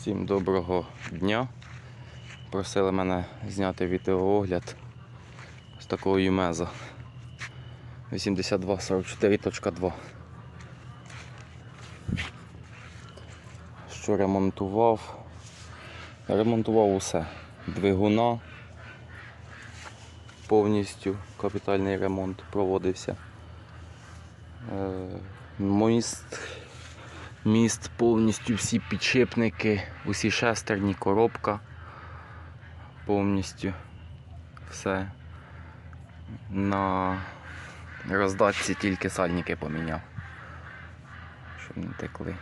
Всім доброго дня. Просили мене зняти відеоогляд з такого Юмеза 8244.2. Що ремонтував? Ремонтував усе. Двигуна. Повністю капітальний ремонт проводився. Е, Міст повністю всі підшипники, усі шестерні, коробка. Повністю все. На роздатці тільки сальники поміняв. Щоб не текли.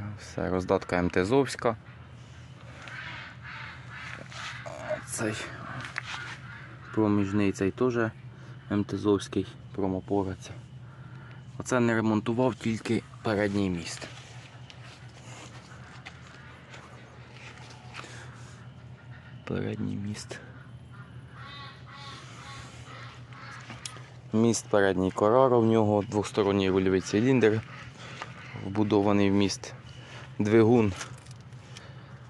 Ну, Все, роздатка МТЗовська. Цей проміжний цей теж МТЗовський промопорець. Оце не ремонтував тільки передній міст. Передній міст. Міст передній Кораро, в нього двосторонній рульовий циліндр, вбудований в міст. Двигун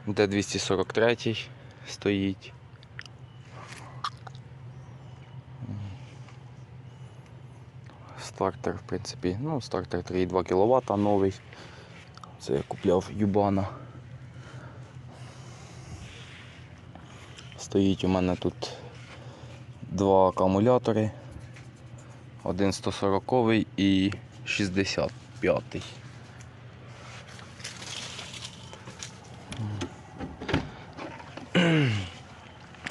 Д243 стоїть. Стартер, в принципі, ну, стартер 3,2 кВт новий. Це я купляв Юбана. Стоїть у мене тут два акумулятори. Один 140 і 65.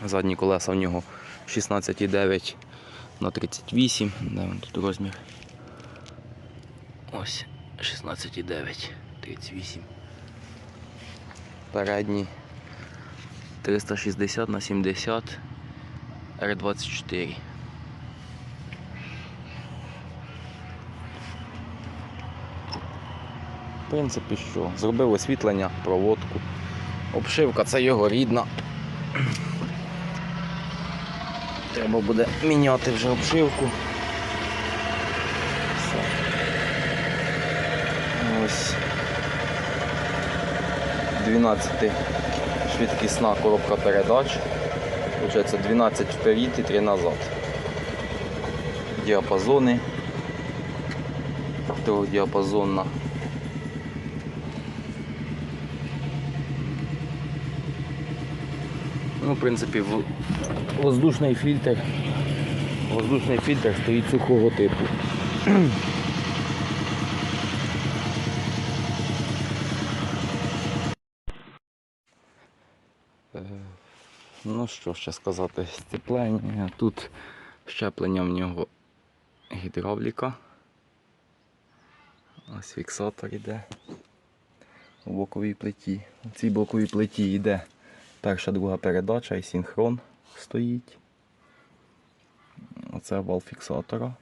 Задні колеса в нього 16,9 на 38. Де він тут розмір? Ось 16,9, 38. Передні 360 на 70 R24. В принципі, що? Зробив освітлення, проводку. Обшивка це його рідна. Треба буде міняти вже обшивку. Все. Ось 12 швидкісна коробка передач. Получається 12 вперед і 3 назад. Діапазони. Трьохдіапазонна. Ну, в принципі, воздушний фільтр. Воздушний фільтр стоїть сухого типу. Е, Ну що ще сказати, сцеплення. Тут щеплення в нього гідравліка. Ось фіксатор йде у боковій плиті. У цій боковій плиті йде перша друга передача і синхрон стоїть. Оце вал фіксатора.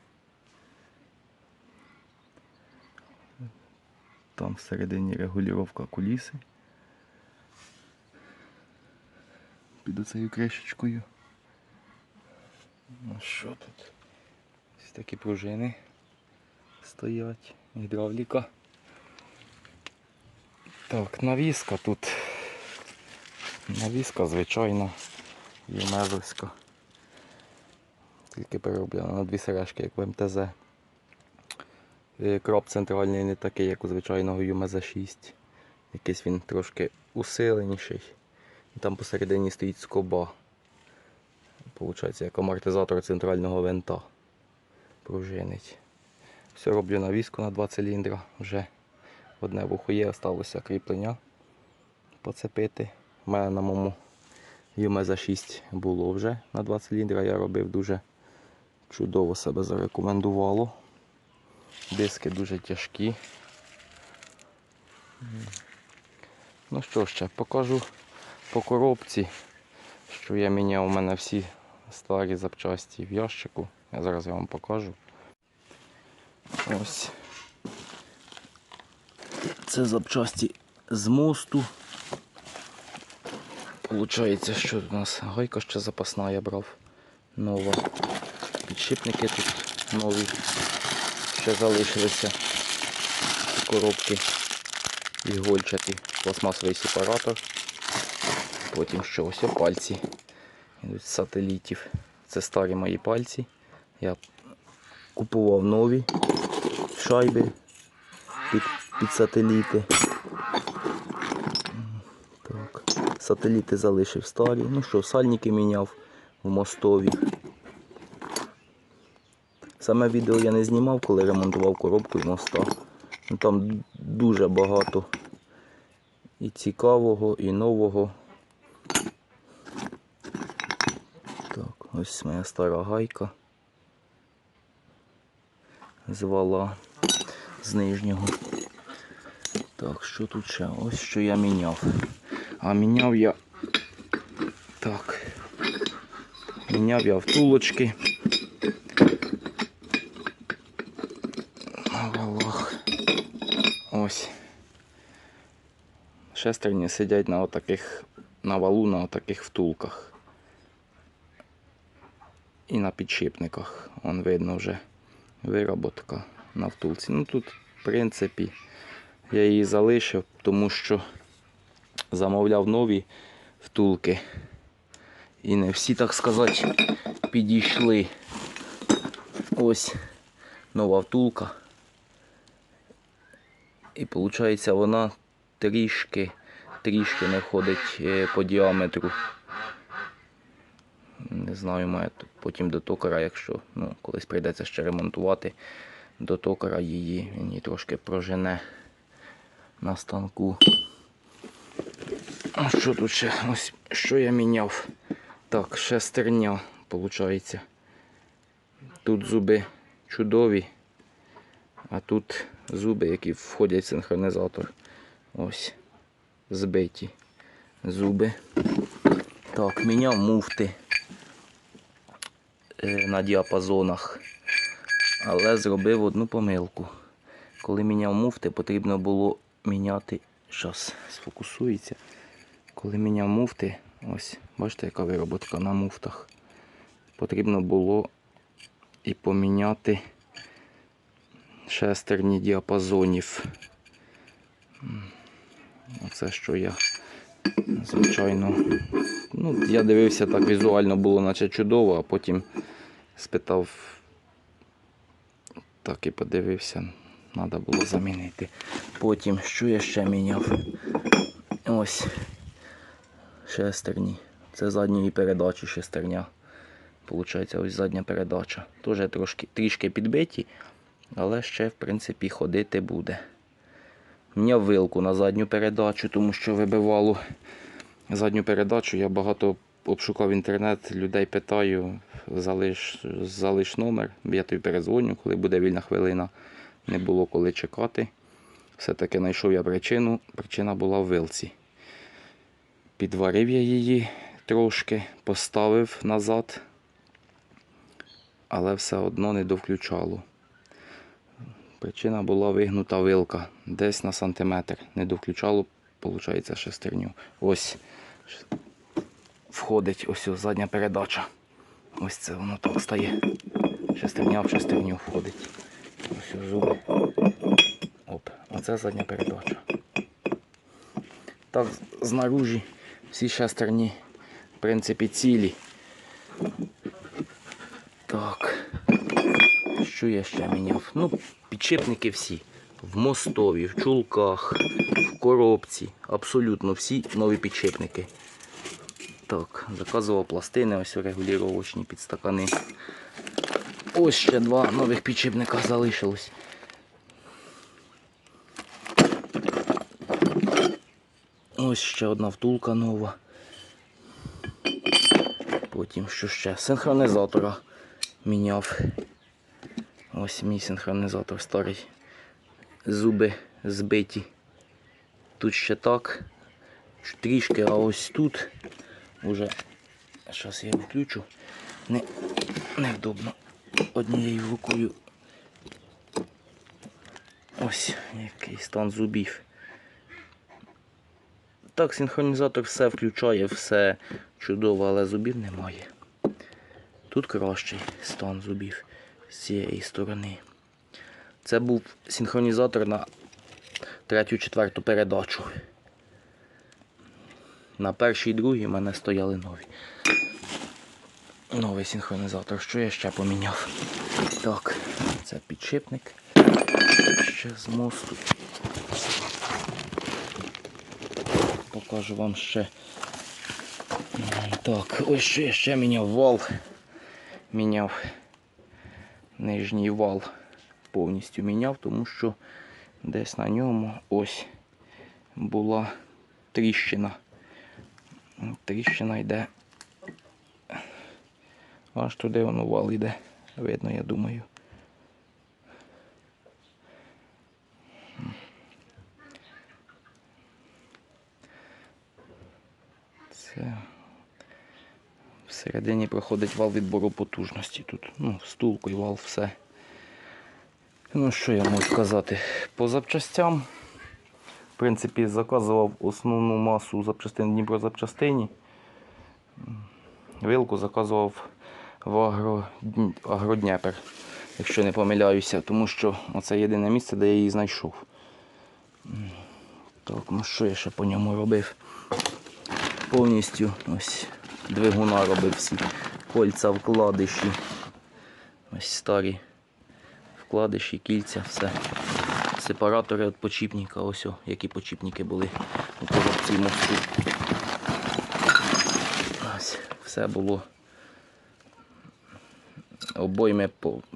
Там всередині регулювання куліси. Під оцею кришечкою. Ну що тут? Ось такі пружини стоять, гідравліка. Так, навіска тут. Навіска, звичайно, ємезовська. Тільки перероблена на дві сережки, як в МТЗ. Е, Крop центральний не такий, як у звичайного Юмеза 6. Якийсь він трошки усиленіший. Там посередині стоїть скоба. Получається, як амортизатор центрального винта. Пружинить. Все роблю навіску на два циліндра. Вже одне вухо є, осталося кріплення поцепити. У мене на моєму Юмеза 6 було вже на 2 циліндра. Я робив дуже чудово себе зарекомендувало. Диски дуже тяжкі. Ну що ще, покажу по коробці, що я міняв у мене всі старі запчасті в ящику. Я зараз я вам покажу. Ось. Це запчасті з мосту. Получається, що у нас гайка ще запасна я брав. Нова. Підшипники тут нові. Ще залишилися коробки. ігольчатий пластмасовий сепаратор. Потім що ось пальці йдуть з сателітів. Це старі мої пальці. Я купував нові шайби під, під сателіти. Так. Сателіти залишив старі. Ну що, сальники міняв в мостові. Саме відео я не знімав, коли ремонтував коробку і моста. Ну, там дуже багато і цікавого, і нового. Так, ось моя стара гайка. З вала з нижнього. Так, що тут ще? Ось що я міняв. А міняв я. Так. Міняв я втулочки. На валах. Ось. Шестерні сидять на отаких, на валу на отаких втулках. І на підшипниках. Вон видно вже вироботка на втулці. Ну тут, в принципі, я її залишив, тому що замовляв нові втулки. І не всі, так сказати, підійшли. Ось нова втулка. І виходить, вона трішки, трішки не входить е, по діаметру. Не знаю, має потім до токара, якщо ну, колись прийдеться ще ремонтувати, до токара її він її трошки прожене на станку. А що тут ще? Ось що я міняв? Так, шестерня, виходить. Тут зуби чудові, а тут зуби, які входять в синхронізатор. Ось. Збиті зуби. Так, міняв муфти е, на діапазонах. Але зробив одну помилку. Коли міняв муфти, потрібно було міняти. Зараз сфокусується. Коли міняв муфти, ось, бачите, яка вироботка на муфтах. Потрібно було і поміняти шестерні діапазонів. Оце що я, звичайно. Ну, я дивився так візуально було наче чудово, а потім спитав, так і подивився, треба було замінити. Потім, що я ще міняв? Ось шестерні. Це задньої передачі шестерня. Получається, ось задня передача. Теж трошки трішки підбиті, але ще, в принципі, ходити буде. Міняв вилку на задню передачу, тому що вибивало задню передачу. Я багато обшукав інтернет, людей питаю, залиш, залиш номер, я тобі перезвоню, коли буде вільна хвилина. Не було коли чекати. Все-таки знайшов я причину. Причина була в вилці. Підварив я її трошки, поставив назад, але все одно не довключало. Причина була вигнута вилка десь на сантиметр. Не довключало, виходить, шестерню. Ось входить ось задня передача. Ось це воно так стає. Шестерня в шестерню входить. Ось зуби. Оп, оце задня передача. Так, знаружі всі шестерні, в принципі, цілі. Так. Що я ще міняв? Ну, підшипники всі. В мостові, в чулках, в коробці. Абсолютно всі нові підшипники. Так, заказував пластини, ось регулювачні підстакани. Ось ще два нових підшипника залишилось. Ось ще одна втулка нова. Потім що ще? Синхронізатора міняв. Ось мій синхронізатор старий. Зуби збиті. Тут ще так. Трішки, а ось тут уже. Зараз я включу. Не, невдобно однією рукою. Ось який стан зубів. Так, синхронізатор все включає, все чудово, але зубів немає. Тут кращий стан зубів з цієї сторони. Це був синхронізатор на третю, четверту передачу. На першій і другій в мене стояли нові. Новий синхронізатор. Що я ще поміняв? Так, це підшипник. Ще з мосту. Покажу вам ще. Так, ось я ще міняв вал. Міняв нижній вал. Повністю міняв, тому що десь на ньому ось була тріщина. Тріщина йде. Аж туди воно вал йде. Видно, я думаю. Це всередині проходить вал відбору потужності. Тут ну, стулку і вал все. Ну, що я можу сказати? По запчастям, в принципі, заказував основну масу запчастин Дніпрозапчастині. Вилку заказував в Агро... Агродніпер, якщо не помиляюся, тому що це єдине місце, де я її знайшов. Так, ну що я ще по ньому робив? Повністю ось двигуна робив всі. Кольця, вкладиші. Ось старі вкладиші, кільця, все. Сепаратори від почіпника, ось о, які почіпники були у коробці мосту. Ось, все було. Обойми,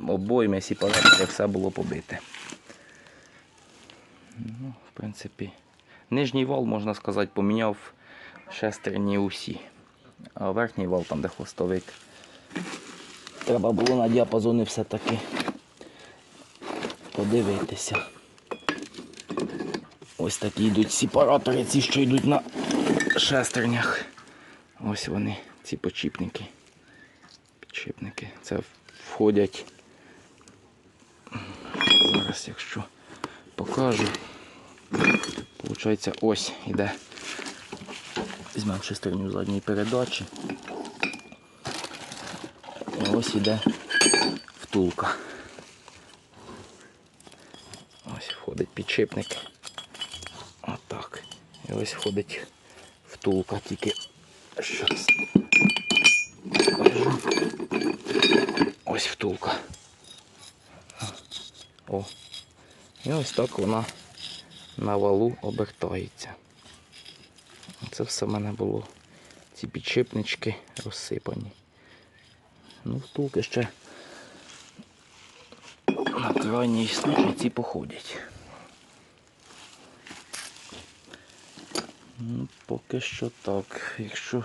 обойми, сепаратори, все було побите. Ну, в принципі, нижній вал, можна сказати, поміняв шестерні усі. А верхній вал, там де хвостовик. Треба було на діапазони все-таки подивитися. Ось такі йдуть сепаратори, ці, що йдуть на шестернях. Ось вони, ці почіпники. Підшипники. Це входять. Зараз, якщо покажу. Получається, ось іде. Візьмемо шестерню задньої передачі. І ось іде втулка. Ось входить підшипник. Отак. І ось входить втулка, тільки щас. Ось втулка. О. І ось так вона на валу обертається. Це все в мене було. Ці підшипнички розсипані. Ну, втулки ще на крайній случай ці походять. Ну, поки що так. Якщо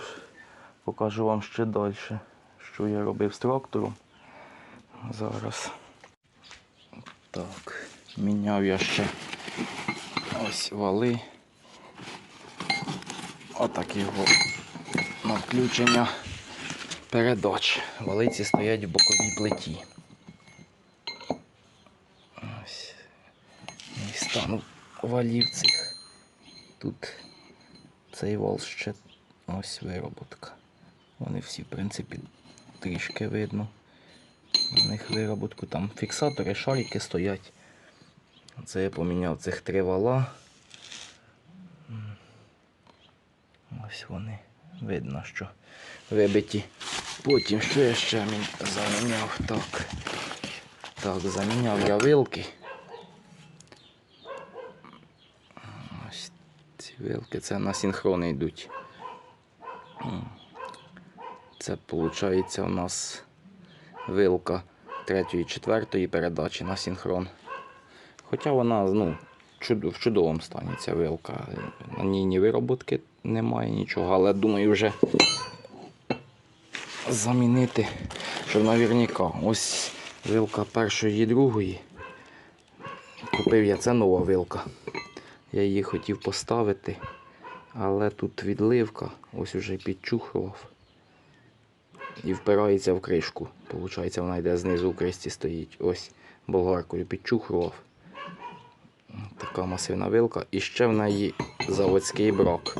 покажу вам ще далі, що я робив з трактором. Зараз. Так, міняв я ще ось вали. Отак його на включення передач. Валиці стоять в боковій плиті. Ось. І стан валів цих. Тут цей вал ще ось вироботка. Вони всі, в принципі, трішки видно. У них вироботку там фіксатори, шарики стоять. Це я поміняв цих три вала. Ось вони. Видно, що вибиті. Потім що я ще заміняв? Так. Так, заміняв я вилки. Ось ці вилки, це на синхрони йдуть. Це виходить у нас вилка третьої, четвертої передачі на синхрон. Хоча вона ну, чудо, в чудовому стані ця вилка. На ній ні вироботки немає нічого, але думаю вже замінити, щоб наверняка. Ось вилка першої і другої. Купив я це нова вилка. Я її хотів поставити, але тут відливка, ось уже підчухував. І впирається в кришку. Получається, вона йде знизу в кришці стоїть. Ось болгаркою підчухував. Така масивна вилка. І ще в неї заводський брак.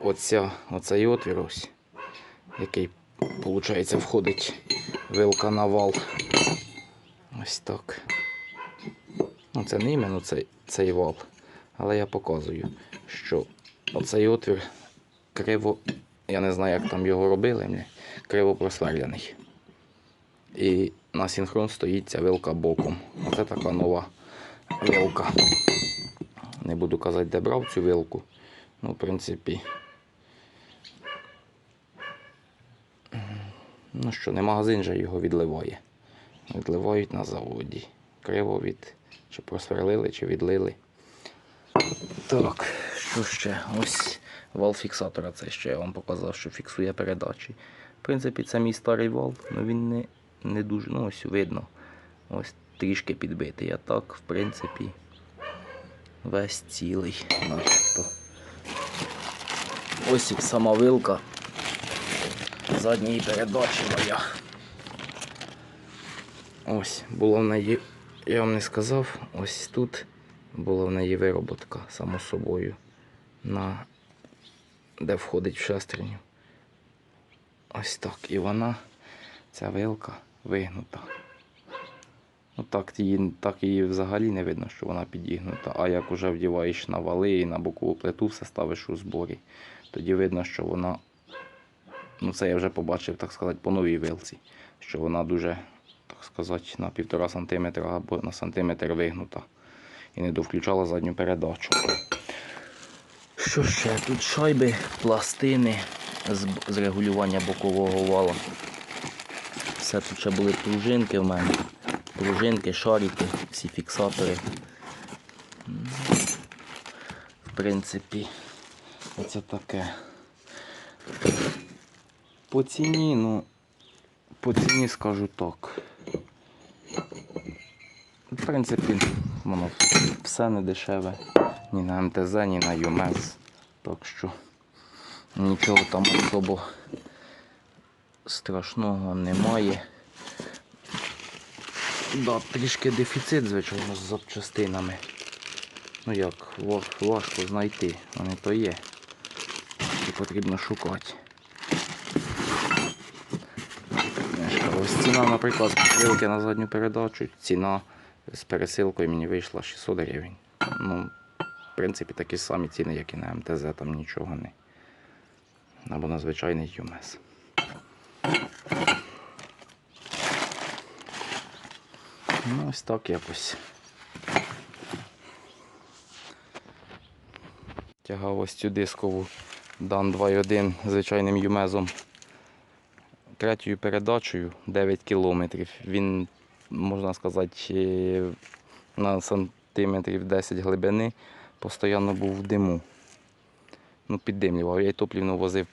Оця, оцей отвір ось, який, виходить, входить вилка на вал. Ось так. Ну, це не іменно цей, цей вал, Але я показую, що оцей отвір криво, я не знаю, як там його робили, мені, криво просверлений. І на синхрон стоїть ця вилка боком. Оце така нова вилка. Не буду казати, де брав цю вилку. Ну, в принципі. Ну що, не магазин же його відливає. Відливають на заводі. Криво від чи просверлили, чи відлили. Так, що ще? Ось вал фіксатора. Це ще я вам показав, що фіксує передачі. В принципі, це мій старий вал, але він не, не дуже, ну ось видно. Ось трішки підбитий. А так, в принципі, весь цілий начебто. Ось і сама вилка задньої передачі моя. Ось, була в неї, я вам не сказав, ось тут була в неї вироботка, само собою, на, де входить в шестерню. Ось так. І вона, ця вилка, вигнута. Ну так її, так її взагалі не видно, що вона підігнута. А як уже вдіваєш на вали і на бокову плиту, все ставиш у зборі, тоді видно, що вона, ну це я вже побачив, так сказати, по новій вилці, що вона дуже, так сказати, на півтора сантиметра або на сантиметр вигнута. І не довключала задню передачу. Що ще? Тут шайби, пластини з, регулювання бокового вала. Все тут ще були пружинки в мене. Пружинки, шарики, всі фіксатори. В принципі, оце таке. По ціні, ну, по ціні скажу так. В принципі, воно все не дешеве. Ні на МТЗ, ні на ЮМЕЗ. Так що нічого там особо страшного немає. Да, трішки дефіцит, звичайно, з запчастинами. Ну як, важко знайти, вони то є. І потрібно шукати. Ось ціна, наприклад, пересилки на задню передачу, ціна з пересилкою мені вийшла 600 гривень. Ну, в принципі, такі самі ціни, як і на МТЗ, там нічого не. Або на звичайний ЮМЕС. Ну, ось так якось. Тягав ось цю дискову дан 2.1 звичайним юмезом. Третьою передачею 9 кілометрів. Він, можна сказати, е, на сантиметрів 10 глибини постійно був в диму. Ну, піддимлював. Я й топлівну возив,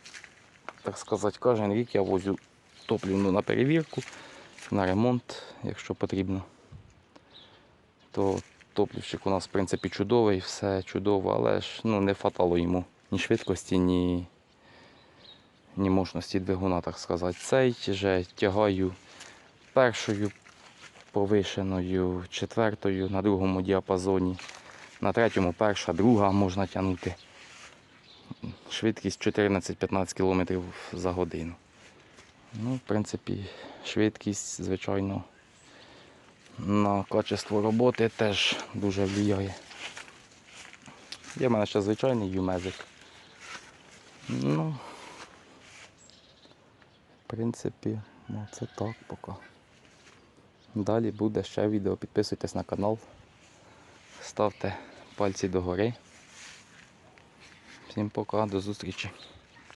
так сказати, кожен рік я возю топлівну на перевірку, на ремонт, якщо потрібно. То топлівщик у нас, в принципі, чудовий, все чудово, але ж ну, не фатало йому ні швидкості, ні, ні мощності двигуна, так сказати. Цей же тягаю першою повишеною, четвертою на другому діапазоні. На третьому перша, друга можна тягнути. Швидкість 14-15 км за годину. Ну, в принципі, швидкість, звичайно, на качество роботи теж дуже впливає. Є в мене ще звичайний юмезик. Ну, в принципі, ну, це так поки. Далі буде ще відео. Підписуйтесь на канал, ставте пальці догори. Всім пока, до зустрічі.